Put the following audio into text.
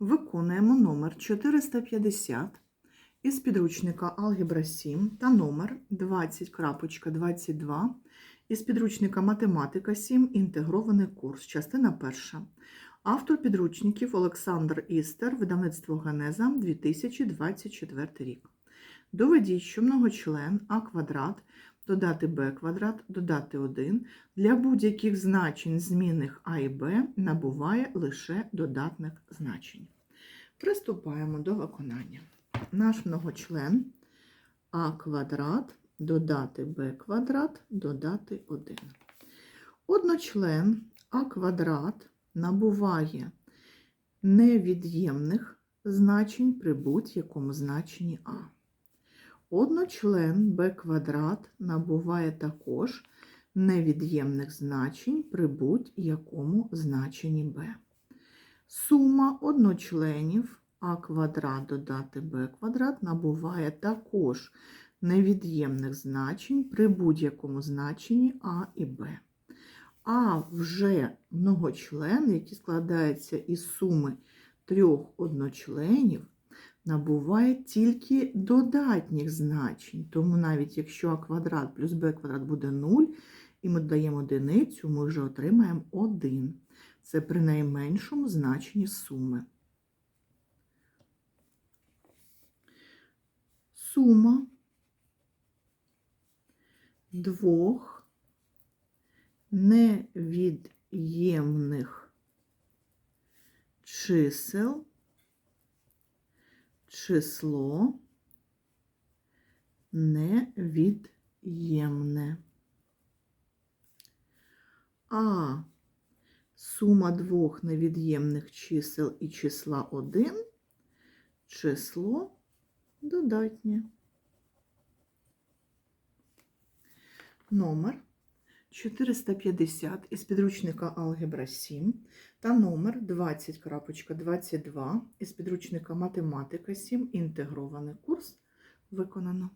Виконуємо номер 450 із підручника Алгебра 7 та номер 20.22 із підручника Математика 7. Інтегрований курс. Частина перша. Автор підручників Олександр Істер, видавництво Генеза 2024 рік. Доведіть, що многочлен А квадрат додати Б квадрат, додати 1 для будь-яких значень змінних А і Б набуває лише додатних значень. Приступаємо до виконання. Наш многочлен А квадрат додати Б квадрат, додати 1. Одночлен А квадрат набуває невід'ємних значень при будь-якому значенні А. Одночлен b квадрат набуває також невід'ємних значень при будь-якому значенні b. Сума одночленів а квадрат додати b квадрат набуває також невід'ємних значень при будь-якому значенні а і b. А вже многочлен, який складається із суми трьох одночленів, набуває тільки додатніх значень. Тому навіть якщо а квадрат плюс b квадрат буде 0, і ми додаємо одиницю, ми вже отримаємо 1. Це при найменшому значенні суми. Сума двох невід'ємних чисел число невід'ємне. А сума двох невід'ємних чисел і числа 1 число додатнє. Номер 450 із підручника Алгебра 7 та номер 20.22 із підручника Математика 7. Інтегрований курс виконано.